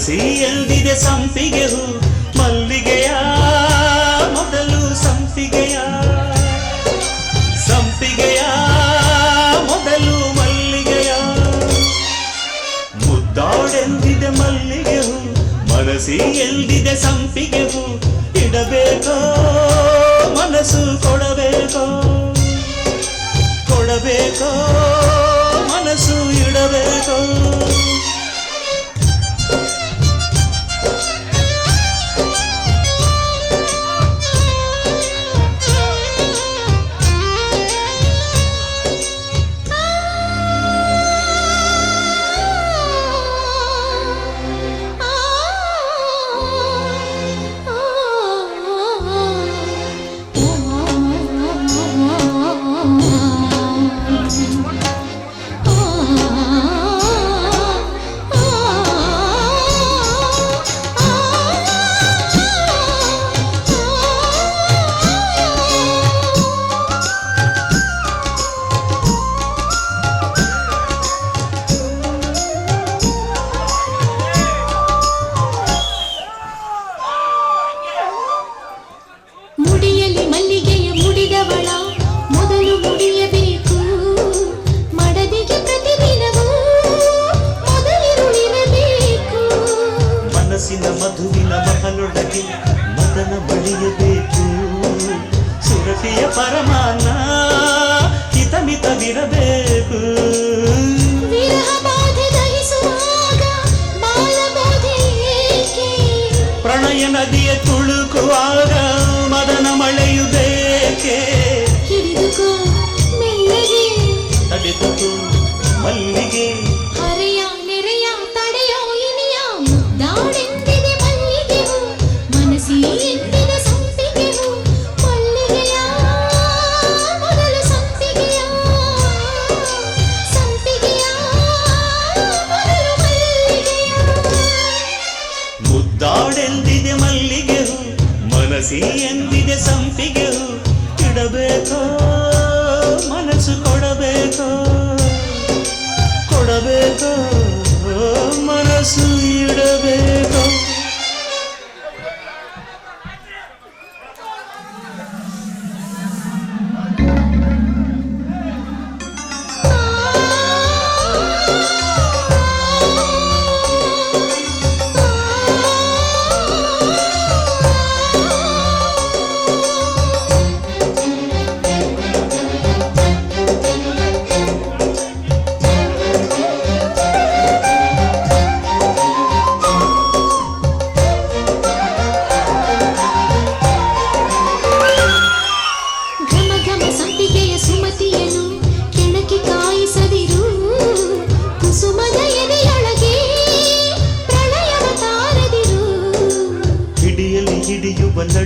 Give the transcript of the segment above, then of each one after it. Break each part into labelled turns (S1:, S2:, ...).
S1: ಸಿಹಿಯಲ್ಲಿದೆ ಸಂಪಿಗೆ ಹೂ ಮಲ್ಲಿಗೆಯ ಮೊದಲು ಸಂಪಿಗೆಯ. ಸಂಪಿಗೆಯ ಮೊದಲು ಮಲ್ಲಿಗೆಯ. ಮುದ್ದಾಡೆಂದಿದೆ ಮಲ್ಲಿಗೆ ಹೂ ಮನಸಿ ಎಲ್ಲಿದೆ ಸಂಪಿಗೆ ಹೂ ಇಡಬೇಕೋ ಮನಸ್ಸು ಕೊಡಬೇಕೋ ಕೊಡಬೇಕೋ ಪರಮಾನ ಹಿತಮಿತವಿರಬೇಕು ಪ್ರಣಯ ನದಿಯ ತುಳುಕುವಾಗ something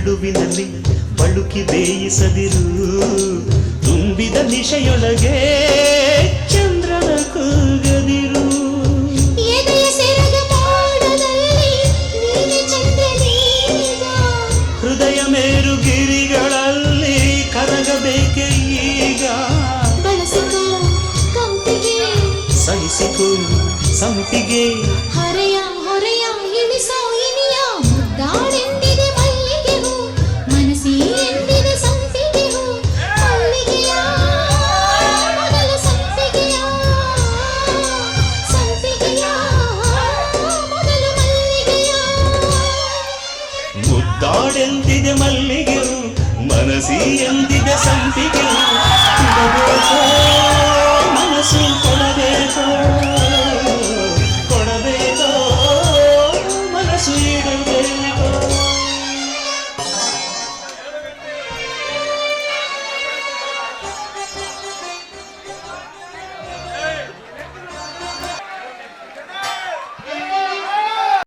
S1: ನಡುವಿನಲ್ಲಿ ಬಳುಕಿ ಬೇಯಿಸದಿರು. ತುಂಬಿದ ನಿಶೆಯೊಳಗೆ ಚಂದ್ರನ ಕೂಗದಿರು. ಹೃದಯ ಮೇರು ಗಿರಿಗಳಲ್ಲಿ ಕರಗಬೇಕೆ ಈಗ. ಸಹಿಸಿಕೊಂಡು ಸಂಪಿಗೆ.
S2: ಹರೆಯ ಕಲಸಿ ಎಂದಿದ ಸಂಪಿಗೆ